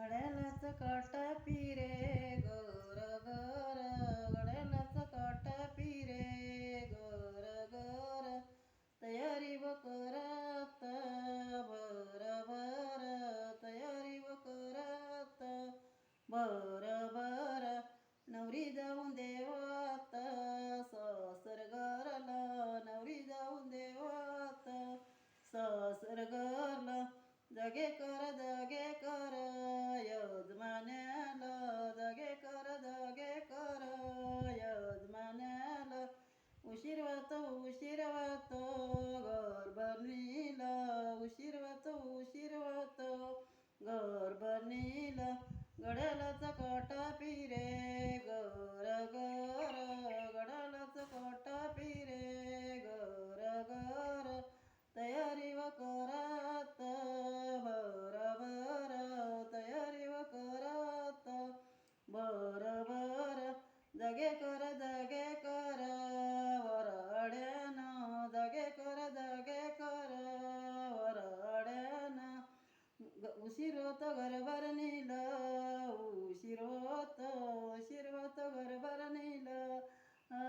गड्यालाच cut पिरे गोर गोर गड्यालाच cut पिरे गोर गोर तयारी व करत बर तयारी व करत बर बर नवरी जाऊन देवात ससर गरला नवरी जाऊन देवात ससर गरला जगे कर जगे उशीर उशीर वातो घर बनीला उशीर वातो उशीर वातो घर बनीला गड्यालाच काटा पिरे उशिरोत उशीर होत घरभर नेलं उशीर होत उशीर होत घरभर नेलं. आ,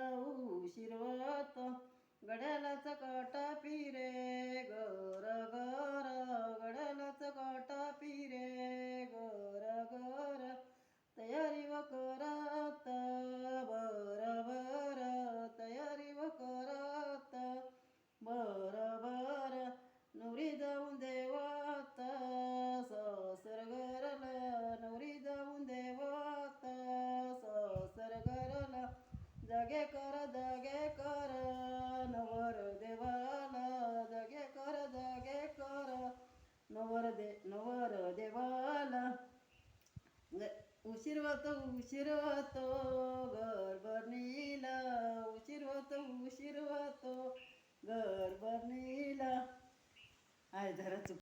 गड्यालाच काटा पिरे गोर गोर गड्यालाच काटा पिरे गोर गोर तयारी व करत बर बर. तयारी व करत बर बर नवर दे नवर देवाला उशीर होतो उशीर होतो घर बनीला उशीर होतो उशीर होतो घर बनीला आहे जरा चुक